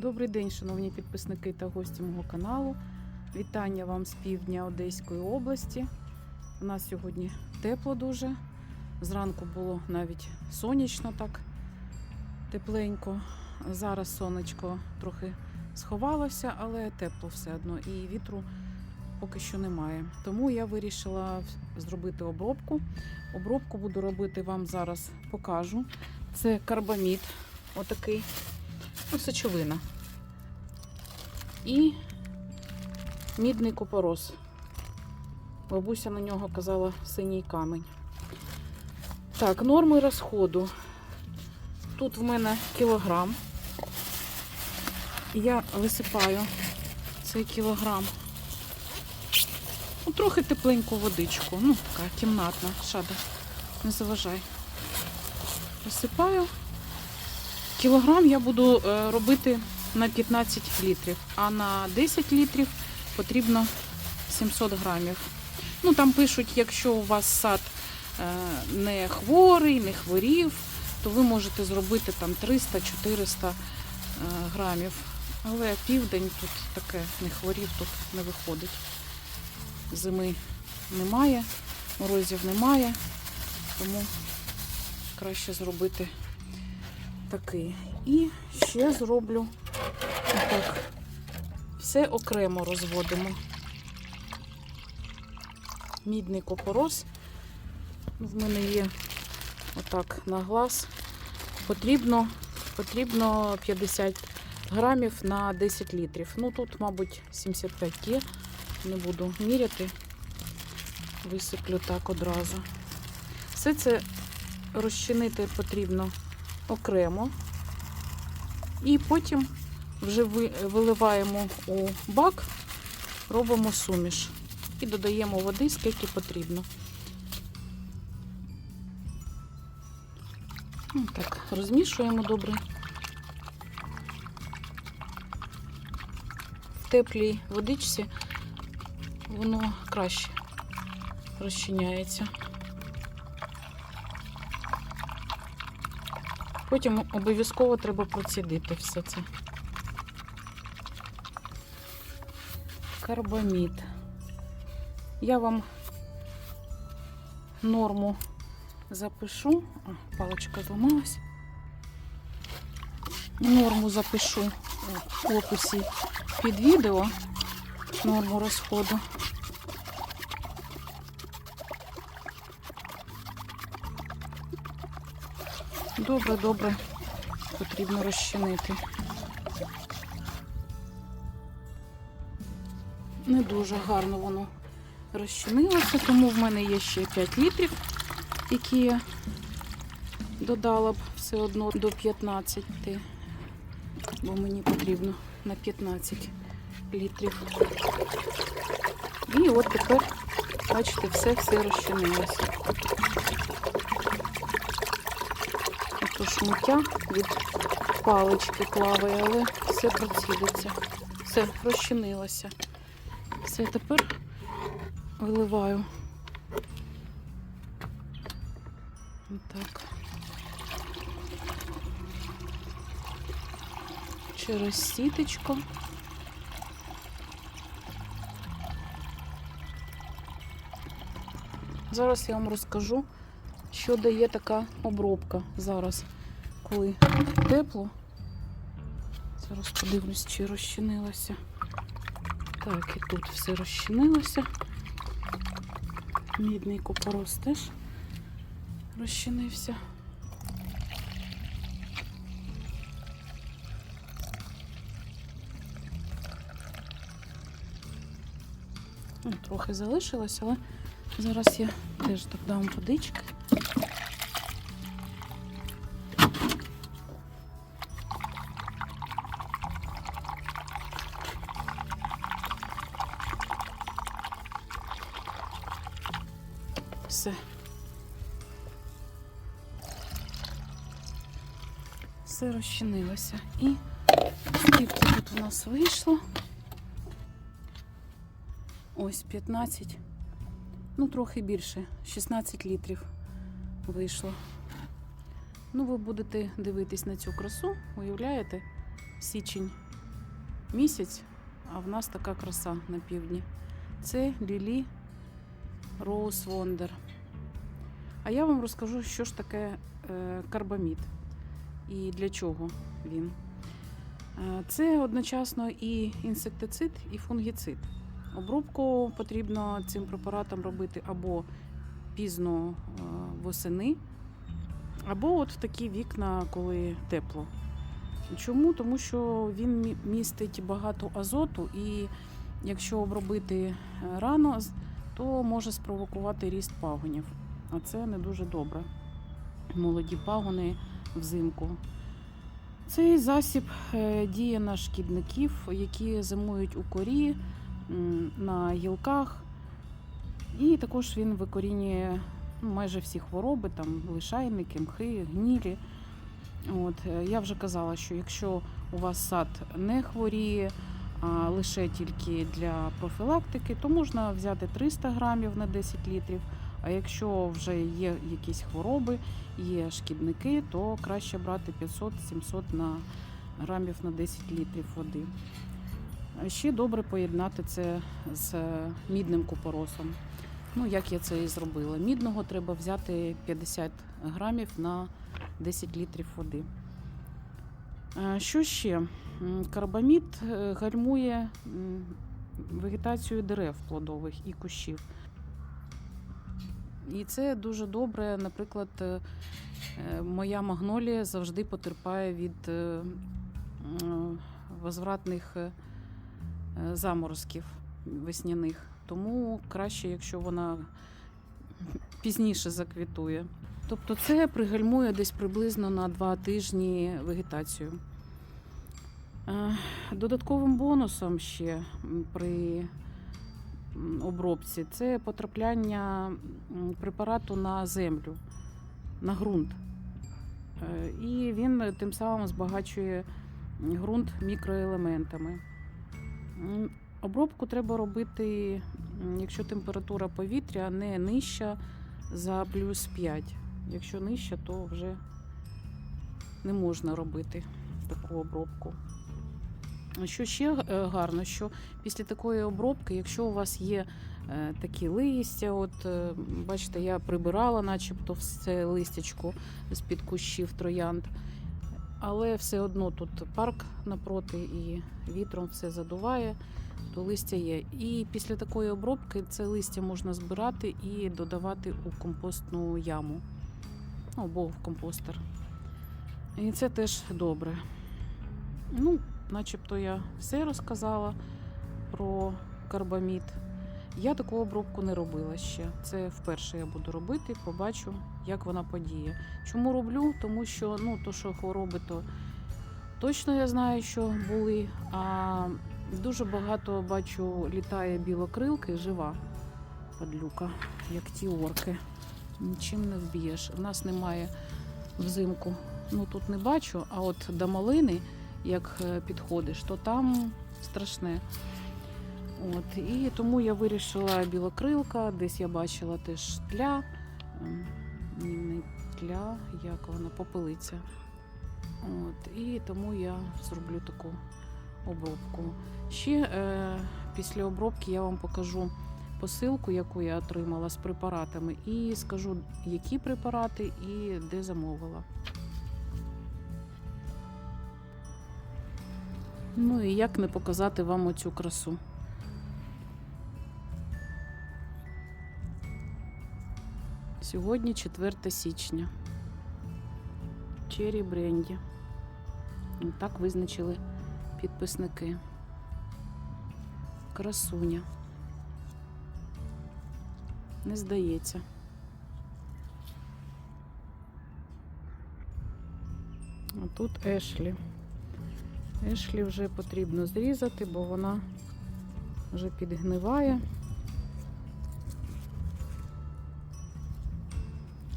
Добрий день, шановні підписники та гості мого каналу. Вітання вам з півдня Одеської області. У нас сьогодні тепло дуже. Зранку було навіть сонячно так тепленько. Зараз сонечко трохи сховалося, але тепло все одно і вітру поки що немає. Тому я вирішила зробити обробку. Обробку буду робити вам зараз покажу. Це карбамід, отакий, ну. І мідний купорос. Бабуся на нього казала синій камінь. Так, норми розходу. Тут в мене кілограм. Я висипаю цей кілограм. Ну, трохи тепленьку водичку. Ну, така кімнатна. Шада, не заважай. Висипаю. Кілограм я буду е, робити на 15 літрів, а на 10 літрів потрібно 700 грамів. Ну, там пишуть, якщо у вас сад е, не хворий, не хворів, то ви можете зробити там 300-400 е, грамів. Але південь тут таке не хворів, тут не виходить. Зими немає, морозів немає, тому краще зробити такий. І ще зроблю отак. Все окремо розводимо. Мідний копорос. В мене є отак на глаз. Потрібно, потрібно 50 грамів на 10 літрів. Ну тут, мабуть, 75 є. Не буду міряти. Висиплю так одразу. Все це розчинити потрібно окремо. І потім вже виливаємо у бак, робимо суміш і додаємо води, скільки потрібно. Ну, Так, розмішуємо добре. В теплій водичці воно краще розчиняється. Потім обов'язково треба процідити все це. Карбамід. Я вам норму запишу. О, паличка зламалась. Норму запишу в описі під відео. Норму розходу. Добре, добре. Потрібно розчинити. Не дуже гарно воно розчинилося, тому в мене є ще 5 літрів, які я додала б все одно до 15, бо мені потрібно на 15 літрів. І от тепер, бачите, все все розчинилося. Шмуття від палички плаває, але все процідиться. Все, розчинилося. Все, тепер виливаю. Так. Через сіточку. Зараз я вам розкажу, що дає така обробка зараз, коли тепло. Зараз подивлюсь, чи розчинилося. Так, і тут все розчинилося. Мідний купорос теж розчинився. Ну, Трохи залишилось, але зараз я теж додам водички. Розчинилося. І скільки тут у нас вийшло? Ось 15, ну трохи більше, 16 літрів вийшло. Ну, ви будете дивитись на цю красу, уявляєте? Січень місяць, а в нас така краса на півдні. Це Лілі Роуз Вондер. А я вам розкажу, що ж таке е, карбамід і для чого він. Е, Це одночасно і інсектицид, і фунгіцид. Обробку потрібно цим препаратом робити або пізно е, восени, або от в такі вікна, коли тепло. Чому? Тому що він містить багато азоту, і якщо обробити е, рано, то може спровокувати ріст пагонів. А це не дуже добре. Молоді пагони взимку. Цей засіб е, діє на шкідників, які зимують у корі, на гілках. І також він викорінює ну, майже всі хвороби, там лишайники, мхи, гнілі. От, е, я вже казала, що якщо у вас сад не хворіє, а лише тільки для профілактики, то можна взяти 300 грамів на 10 літрів. А якщо вже є якісь хвороби, є шкідники, то краще брати 500-700 на грамів на 10 літрів води. Ще добре поєднати це з мідним купоросом. Ну, як я це і зробила. Мідного треба взяти 50 грамів на 10 літрів води. Що ще? Карбамід е, гальмує вегетацію дерев плодових і кущів. І це дуже добре. Наприклад, е, моя магнолія завжди потерпає від е, возвратних е, заморозків весняних. Тому краще, якщо вона пізніше заквітує. Тобто це пригальмує десь приблизно на два тижні вегетацію. Додатковим бонусом ще при обробці це потрапляння препарату на землю, на ґрунт. Е, І він тим самим збагачує ґрунт мікроелементами. Обробку треба робити, якщо температура повітря не нижча за плюс 5. Якщо нижча, то вже не можна робити таку обробку. Що ще е, гарно, що після такої обробки, якщо у вас є е, такі листя, от е, бачите, я прибирала, начебто, все листячко з-під кущів троянд, але все одно тут парк напроти і вітром все задуває, то листя є. І після такої обробки це листя можна збирати і додавати у компостну яму ну, або в компостер. І це теж добре. Ну, начебто я все розказала про карбамід. Я таку обробку не робила ще. Це вперше я буду робити, побачу, як вона подіє. Чому роблю? Тому що ну, то, що хвороби, то точно я знаю, що були. А дуже багато бачу, літає білокрилки, жива падлюка, як ті орки. Нічим не вб'єш. У нас немає взимку. Ну тут не бачу, а от до малини, як е, підходиш, то там страшне. От, і тому я вирішила білокрилка, десь я бачила теж тля, ем, не тля, як вона, попелиця. От, і тому я зроблю таку обробку. Ще е, після обробки я вам покажу посилку, яку я отримала з препаратами, і скажу, які препарати і де замовила. Ну і як не показати вам оцю красу. Сьогодні 4 січня. Чері бренді. Так визначили підписники. Красуня. Не здається. А тут Ешлі. Ешлі вже потрібно зрізати, бо вона вже підгниває.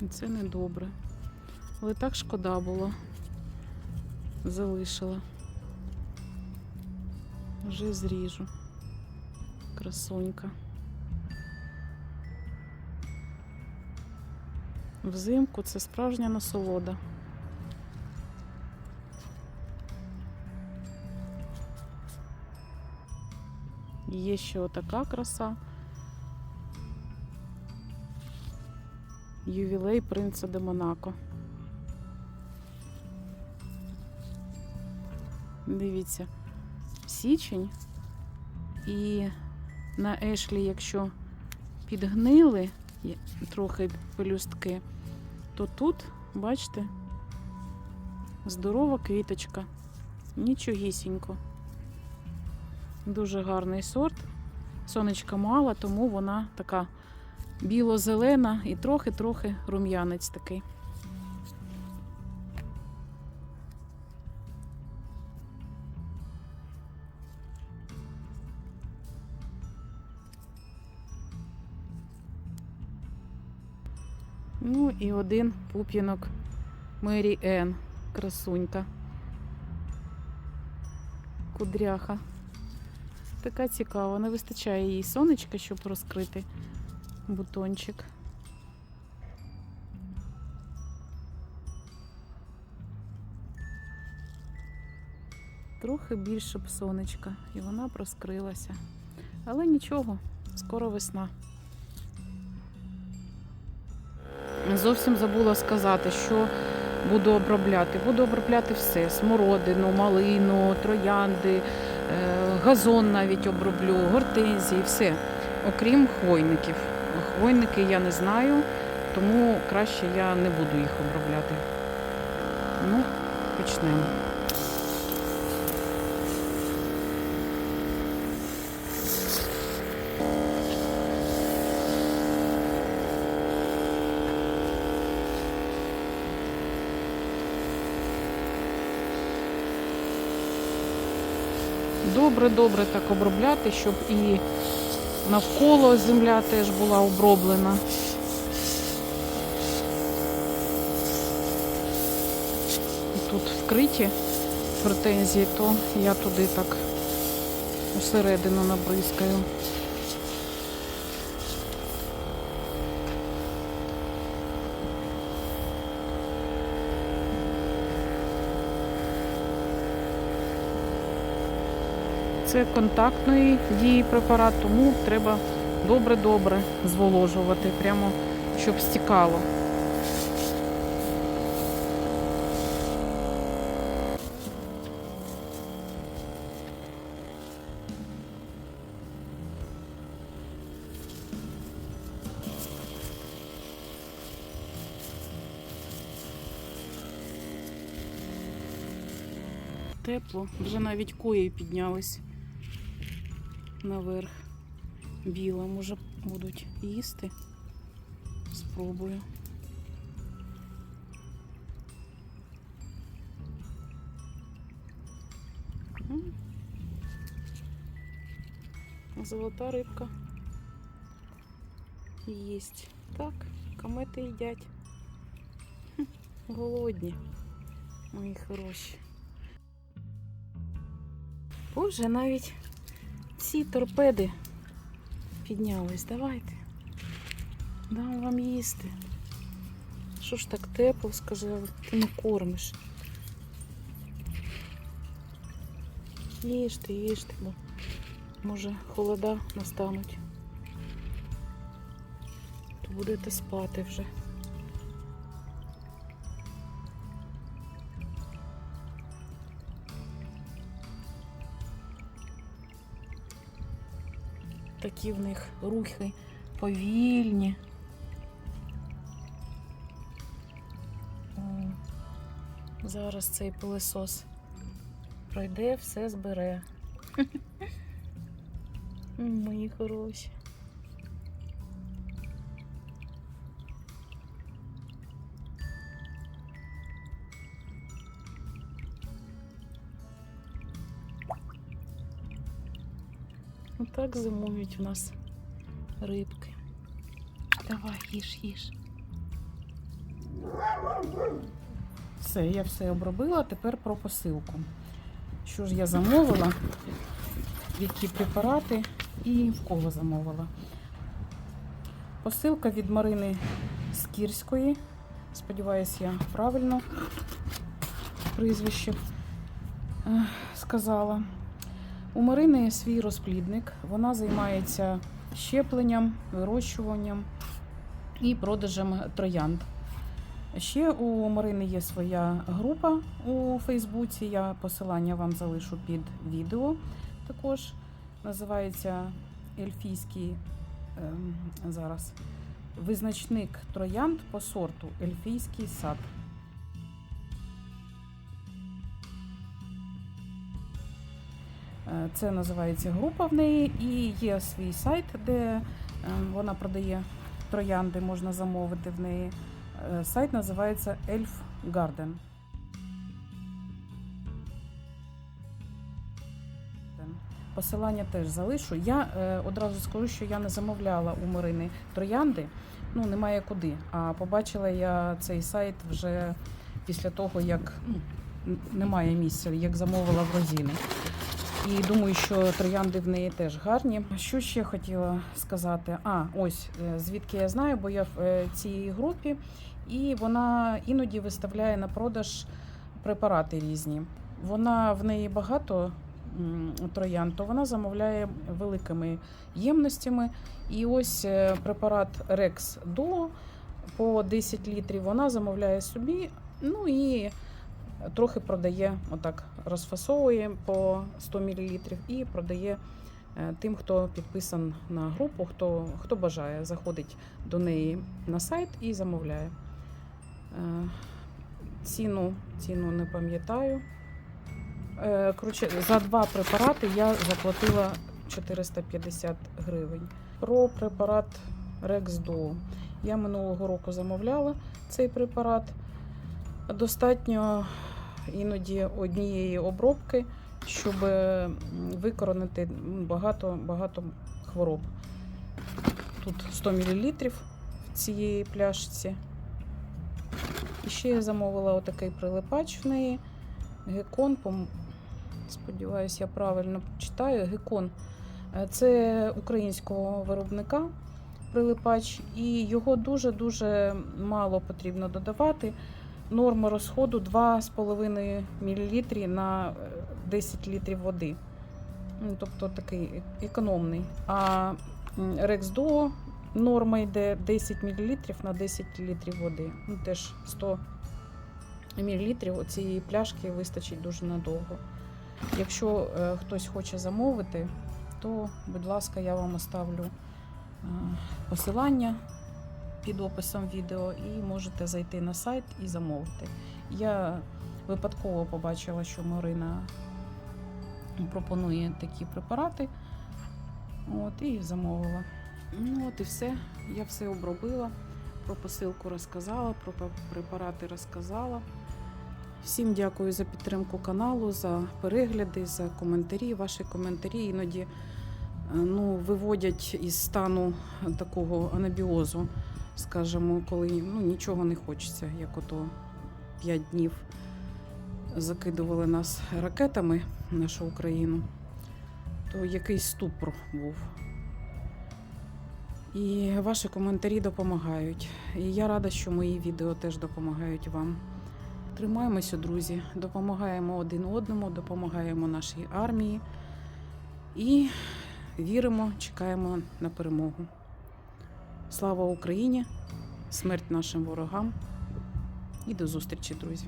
І це недобре. Але так шкода було. Залишила. Вже зріжу. Красунька. Взимку це справжня насолода. Є ще отака краса. Ювілей принца де Монако. Дивіться, січень і на ешлі, якщо підгнили трохи пелюстки, то тут, бачите, здорова квіточка. Нічогісінько. Дуже гарний сорт. Сонечка мало, тому вона така біло-зелена і трохи-трохи рум'янець такий. Ну і один пуп'янок Мері Ен, красунька. Кудряха. Така цікава, не вистачає їй сонечка, щоб розкрити бутончик. Трохи більше б сонечка, і вона проскрилася. Але нічого, скоро весна. Зовсім забула сказати, що буду обробляти. Буду обробляти все: смородину, малину, троянди, газон навіть оброблю, гортензії, все. Окрім хвойників. Хвойники я не знаю, тому краще я не буду їх обробляти. Ну, почнемо. Добре-добре так обробляти, щоб і навколо земля теж була оброблена. І тут вкриті претензії, то я туди так усередину набризкаю. Це контактної дії препарат, тому треба добре-добре зволожувати, прямо щоб стікало. Тепло, вже навіть кої піднялись наверх. Біла, може, будуть їсти. Спробую. Золота рибка. Їсть. Так, комети їдять. Голодні, мої хороші. Боже, навіть ці торпеди піднялись. Давайте. Дам вам їсти. Що ж так тепло, скажи, ти не кормиш. Їжте, їжте, бо може холода настануть. То будете спати вже. Такі в них рухи повільні. Зараз цей пилисос пройде, все збере. Мої хороші. Отак зимують у нас рибки. Давай, їж, їж. Все, я все обробила. Тепер про посилку. Що ж я замовила, які препарати і в кого замовила. Посилка від Марини Скірської. Сподіваюсь, я правильно прізвище е, сказала. У Марини свій розплідник. Вона займається щепленням, вирощуванням і продажем троянд. Ще у Марини є своя група у Фейсбуці. Я посилання вам залишу під відео. Також називається Ельфійський ем, зараз визначник троянд по сорту Ельфійський сад. Це називається група в неї, і є свій сайт, де е, вона продає троянди, можна замовити в неї. Е, Сайт називається Elf Garden. Посилання теж залишу. Я е, одразу скажу, що я не замовляла у Марини троянди. Ну, немає куди. А побачила я цей сайт вже після того, як ну, немає місця, як замовила в Розіни. І думаю, що троянди в неї теж гарні. Що ще хотіла сказати? А, ось е, звідки я знаю, бо я в е, цій групі, і вона іноді виставляє на продаж препарати різні. Вона в неї багато троянд, то вона замовляє великими ємностями. І ось е, препарат Rex Duo по 10 літрів вона замовляє собі. Ну і трохи продає, отак розфасовує по 100 мл і продає е, тим, хто підписан на групу, хто, хто бажає, заходить до неї на сайт і замовляє. Е, Ціну, ціну не пам'ятаю. Е, за два препарати я заплатила 450 гривень. Про препарат Duo. Я минулого року замовляла цей препарат. Достатньо іноді однієї обробки, щоб викоронити багато, багато хвороб. Тут 100 мл в цієї пляшці. І ще я замовила отакий прилипач в неї. Гекон, сподіваюсь, я правильно читаю. Гекон Е, це українського виробника прилипач, і його дуже-дуже мало потрібно додавати. Норма розходу 2,5 мл на е, 10 літрів води. Ну, Тобто такий е- економний. А Rex норма йде 10 мл на 10 літрів води. Ну, теж 100 мл цієї пляшки вистачить дуже надовго. Якщо е, хтось хоче замовити, то, будь ласка, я вам оставлю е, посилання під описом відео і можете зайти на сайт і замовити. Я випадково побачила, що Марина пропонує такі препарати. От, і замовила. Ну от і все. Я все обробила. Про посилку розказала, про препарати розказала. Всім дякую за підтримку каналу, за перегляди, за коментарі. Ваші коментарі іноді е, ну, виводять із стану такого анабіозу, скажімо, коли ну, нічого не хочеться, як ото 5 днів закидували нас ракетами нашу Україну, то якийсь ступор був. І ваші коментарі допомагають. І я рада, що мої відео теж допомагають вам. Тримаємося, друзі, допомагаємо один одному, допомагаємо нашій армії і віримо, чекаємо на перемогу. Слава Україні! Смерть нашим ворогам і до зустрічі, друзі!